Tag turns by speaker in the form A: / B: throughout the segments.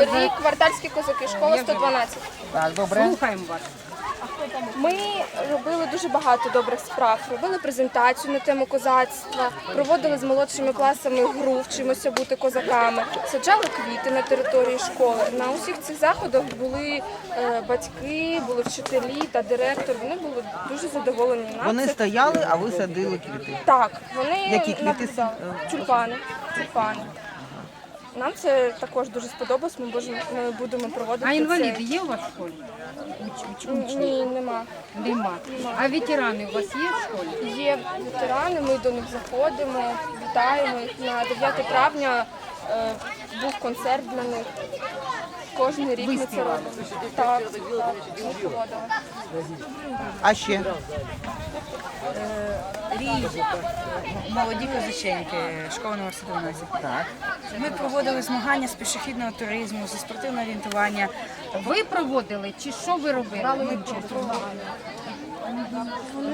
A: Рік квартальські козаки, школа 112.
B: Так, добре.
C: Слухаємо вас.
A: Ми робили дуже багато добрих справ. Робили презентацію на тему козацтва, проводили з молодшими класами гру, вчимося бути козаками, саджали квіти на території школи. На усіх цих заходах були е, батьки, були вчителі та директор. Вони були дуже задоволені. Нам
B: Вони
A: це-
B: стояли, а ви садили квіти.
A: Так, вони
B: Які квіти?
A: наблюдали. Тюльпани. Тюльпани. Нам це також дуже сподобалось. Ми будемо, ми будемо проводити.
C: А інваліди
A: це.
C: є у вас в школі? Уч- уч- учні?
A: Ні, нема.
C: Нема. А ветерани у вас є в школі?
A: Є ветерани, ми до них заходимо, вітаємо їх. На 9 травня е, був концерт для них. Кожен рік ми це робимо. Так, так, ми проводили.
B: А ще?
D: Рій, молоді козаченьки, школа номер 112.
B: Так.
D: Ми проводили змагання з пішохідного туризму, зі спортивного орієнтування.
C: Ви проводили чи що ви робили? Ми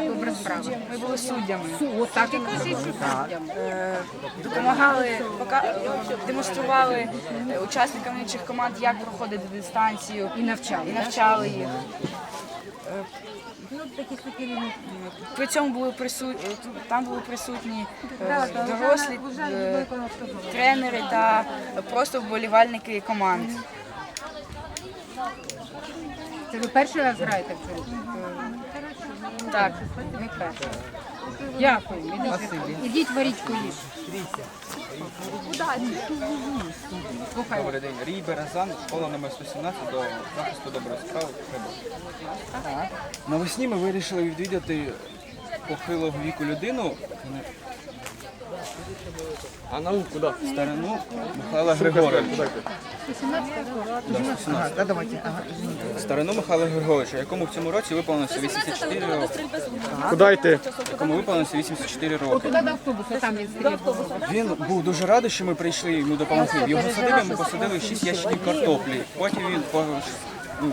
C: Добре справа.
D: Ми були суддями.
C: Су, так і що суддям.
D: Е, Допомагали, пока- демонстрували е, учасникам інших команд, як проходити дистанцію
C: І навчали.
D: і навчали їх. Е, При цьому були присутні, там були присутні е, дорослі е, тренери та просто вболівальники команд.
C: Це ви перший раз граєте в цьому?
D: Так.
C: Ви перший. Дякую. Ідіть, ідіть варіть їж. Слухай.
E: Добрий день. Рій Березан, школа номер 117 до захисту доброї справи. Треба. Навесні ми вирішили відвідати похилого віку людину,
F: А науку куда?
E: старину Михайла Григоровича.
B: Ага, да, давайте. Ага, извините.
E: Старину Михайла Григоровича, якому в цьому році виповнилося 84 роки.
F: Куда йти?
E: Якому виповнилося 84 роки.
C: Туди до автобуса, там він
E: був дуже радий, що ми прийшли йому допомогти. В його садибі ми посадили 6 ящиків картоплі. Потім він по- ну,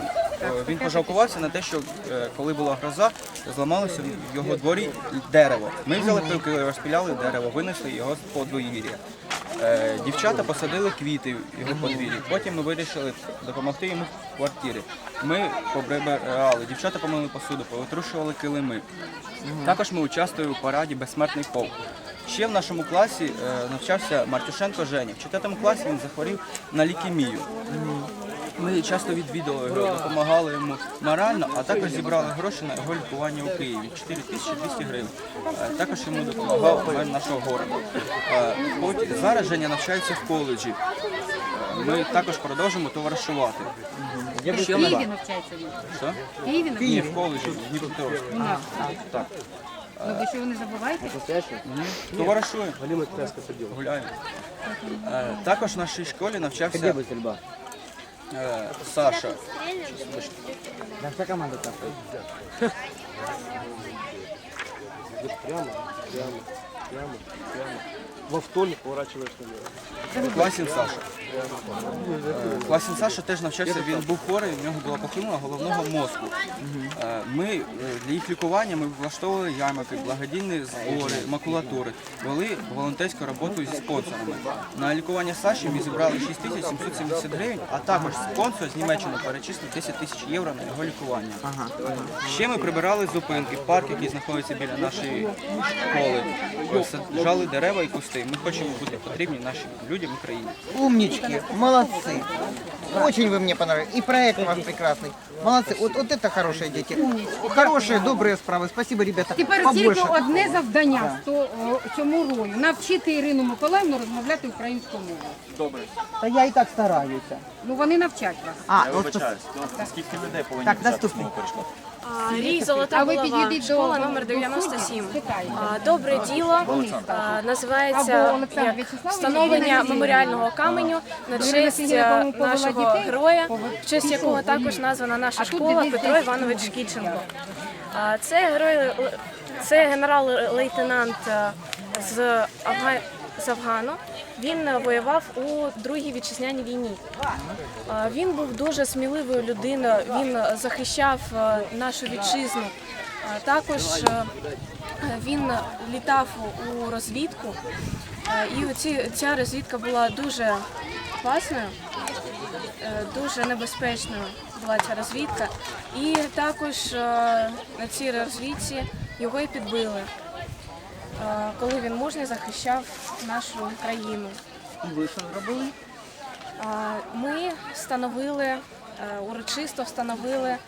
E: він пожалкувався на те, що е, коли була гроза, зламалося в його дворі дерево. Ми взяли пилки, розпіляли дерево, винесли його з подвір'я. Е, Дівчата посадили квіти в його подвір'ї. Потім ми вирішили допомогти йому в квартирі. Ми поприбирали, дівчата помили посуду, повитрушували килими. Також ми участвували у параді Безсмертний полк. Ще в нашому класі е, навчався Мартюшенко Женя. В 4 класі він захворів на лікемію. Ми часто відвідували його, допомагали йому морально, а також зібрали гроші на його лікування у Києві 4200 гривень. Е, Також йому допомагав мер нашого городу. Е, Потім зараз Женя навчається в коледжі. Е, Ми також продовжимо товаришувати.
C: В Києві навчається він.
E: Що?
C: В Києві
E: Ні, в коледжі, в Дніпропетровську. Так.
C: Ну ви що ви не забуваєте?
E: Товаришуємо. Гуляємо. Також в нашій школі навчався е, Саша.
B: Да, вся команда так.
F: Прямо, прямо, прямо, прямо. Во вторник поворачиваешь налево.
E: Классен Саша. Е, Класін Саша теж навчався, він був хворий, в нього була похилена головного мозку. Е, Ми е, для їх лікування ми влаштовували ярмарки, благодійні збори, макулатури, вели волонтерську роботу зі спонсорами. На лікування Саші ми зібрали 6770 гривень, а також спонсор з Німеччини перечислив 10 тисяч євро на його лікування. Ще ми прибирали зупинки, парк, який знаходиться біля нашої школи. Саджали дерева і кусти. Ми хочемо бути потрібні нашим людям в Україні
B: Умнички, молодцы. Очень вы мне понравились. И проект у вас прекрасный. Молодцы. Вот, вот это хорошие дети. Хорошие, добрые справы. Спасибо, ребята.
C: Тепер
B: Побольше.
C: тільки одне завдання з то- о, цьому рою навчити Ірину Миколаївну розмовляти українською мовою.
B: Та я і так стараюся.
C: Ну вони навчать вас.
B: А, от
G: Скільки людей повинні
B: Так,
G: взяти
B: наступний.
G: з мого?
H: Рій Золота
C: А ви
H: Булава,
C: підійдіть до-
H: школа номер
C: до
H: 97.
C: суддів.
H: А, Добре діло а, називається
C: Олександр
H: як
C: В'ячеславович,
H: встановлення меморіального каменю на честь
C: Василівна,
H: а,
C: по-моєму, повела
H: нашого
C: дітей,
H: героя, в честь якого також названа наша школа
C: дивіться,
H: Петро Іванович. Кіченко. А, Це герой, це генерал-лейтенант а, з Афга- з Афгану. Він е, воював у Другій вітчизняній війні. Він був дуже сміливою людиною. Він е, захищав е, нашу вітчизну. Також він літав у розвідку, і оці, ця розвідка була дуже класною. дуже небезпечною була ця розвідка. І також на цій розвідці його і підбили, коли він мужньо захищав нашу країну.
B: І ви що зробили?
H: Ми встановили, е, урочисто встановили е,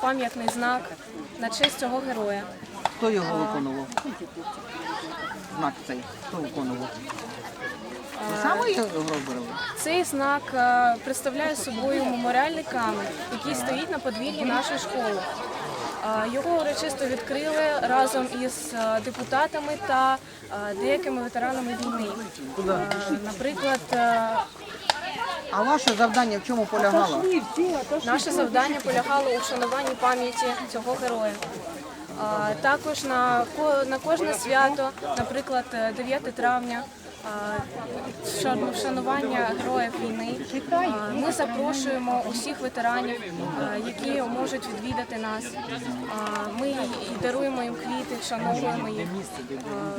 H: пам'ятний знак на честь цього героя.
B: Хто його виконував? Знак цей. Хто виконував? Ви саме його робили?
H: Цей знак е, представляє собою меморіальний камень, який стоїть на подвір'ї нашої школи. Його урочисто відкрили разом із е, депутатами та е, деякими ветеранами війни. Е, Наприклад,
B: А ваше завдання в чому полягало?
H: Наше завдання полягало у вшануванні пам'яті цього героя. Також на, кожне свято, наприклад, е, 9 травня, вшанування героїв війни, ми запрошуємо усіх ветеранів, які можуть відвідати нас. Ми і даруємо вшановуємо їх.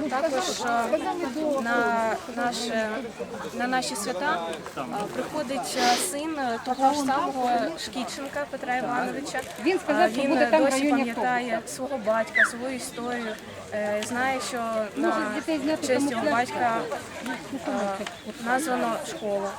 H: Також на, наше, на наші свята приходить син е, того ж самого Шкідченка Петра Івановича.
C: Він сказав, що
H: він
C: буде там
H: досі пам'ятає свого батька, свою історію. е, Знає, що на честь його батька е, названо школа.